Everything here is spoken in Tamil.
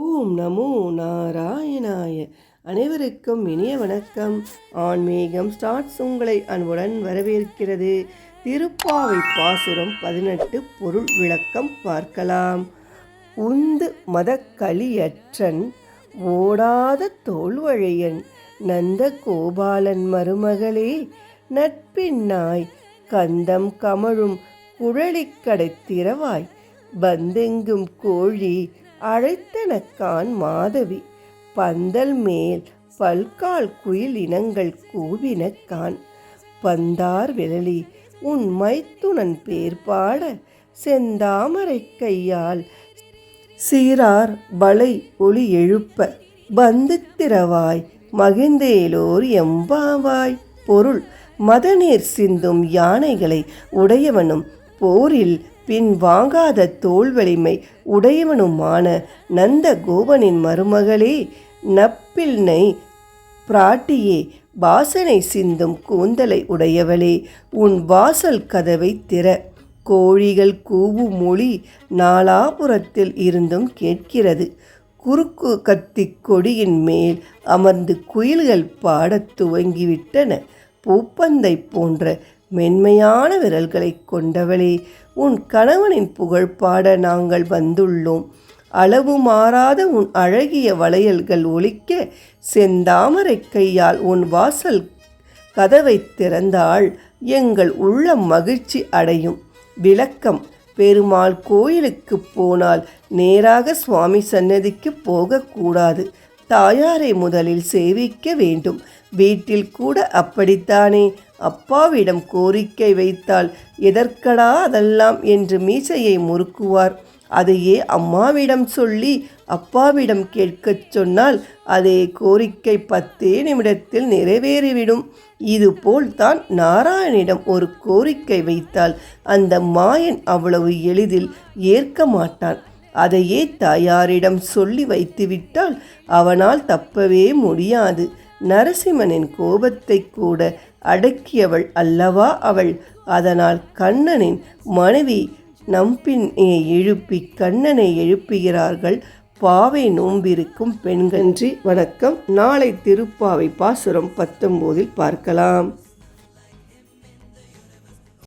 ஓம் நமோ நாராயணாய. அனைவருக்கும் இனிய வணக்கம். ஆன்மீகம் ஸ்டார்ட்ஸ் உங்களை அன்புடன் வரவேற்கிறது. திருப்பாவை பாசுரம் பதினெட்டு பொருள் விளக்கம் பார்க்கலாம். உந்து மத களியற்றன் ஓடாத தோல்வழையன் நந்த கோபாலன் மருமகளே நட்பின்னாய் கந்தம் கமழும் குழலிக்கடைத்திரவாய் பந்தெங்கும் கோழி அழைத்தனக்கான் மாதவி பந்தல் மேல் பல்கால் குயில் இனங்கள் கூவினக்கான். பந்தார் விரலி உன் மைத்துணன் பேர் பாட செந்தாமரை கையால் சீரார் பலை ஒளி எழுப்ப பந்துத்திரவாய் மகிழ்ந்தேலோர் எம்பாவாய். பொருள் மதநீர் சிந்தும் யானைகளை உடையவனும் போரில் பின் வாங்காத தோல் வலிமை உடையவனுமான நந்த கோபனின் மருமகளே நப்பில்னை பிராட்டியே வாசனை சிந்தும் கூந்தலை உடையவளே உன் வாசல் கதவை திற. கோழிகள் கூவும் மொழி நாலாபுரத்தில் இருந்தும் கேட்கிறது. குறுக்கு கத்தி கொடியின் மேல் அமர்ந்து குயில்கள் பாடத் துவங்கிவிட்டன. பூப்பந்தை போன்ற மென்மையான விரல்களை கொண்டவளே உன் கணவனின் புகழ் பாட நாங்கள் வந்துள்ளோம். அளவு மாறாத உன் அழகிய வளையல்கள் ஒலிக்க செந்தாமரை கையால் உன் வாசல் கதவை திறந்தால் எங்கள் உள்ளம் மகிழ்ச்சி அடையும். விளக்கம் பெருமாள் கோயிலுக்கு போனால் நேராக சுவாமி சன்னதிக்கு போகக்கூடாது. தாயாரை முதலில் சேவிக்க வேண்டும். வீட்டில் கூட அப்படித்தானே? அப்பாவிடம் கோரிக்கை வைத்தால் எதற்கடா அதெல்லாம் என்று மீசையை முறுக்குவார். அதையே அம்மாவிடம் சொல்லி அப்பாவிடம் கேட்கச் சொன்னால் அதே கோரிக்கை பத்தே நிமிடத்தில் நிறைவேறிவிடும். இதுபோல் தான் நாராயணிடம் ஒரு கோரிக்கை வைத்தால் அந்த மாயன் அவ்வளவு எளிதில் ஏற்க மாட்டான். அதையே தாயாரிடம் சொல்லி வைத்துவிட்டால் அவனால் தப்பவே முடியாது. நரசிம்மனின் கோபத்தை கூட அடக்கியவள் அல்லவா அவள்? அதனால் கண்ணனின் மனைவி நம்பினை எழுப்பி கண்ணனை எழுப்புகிறார்கள். பாவை நோம்பிருக்கும் பெண்கன்றி. வணக்கம். நாளை திருப்பாவை பாசுரம் பத்தொம்போதில் பார்க்கலாம்.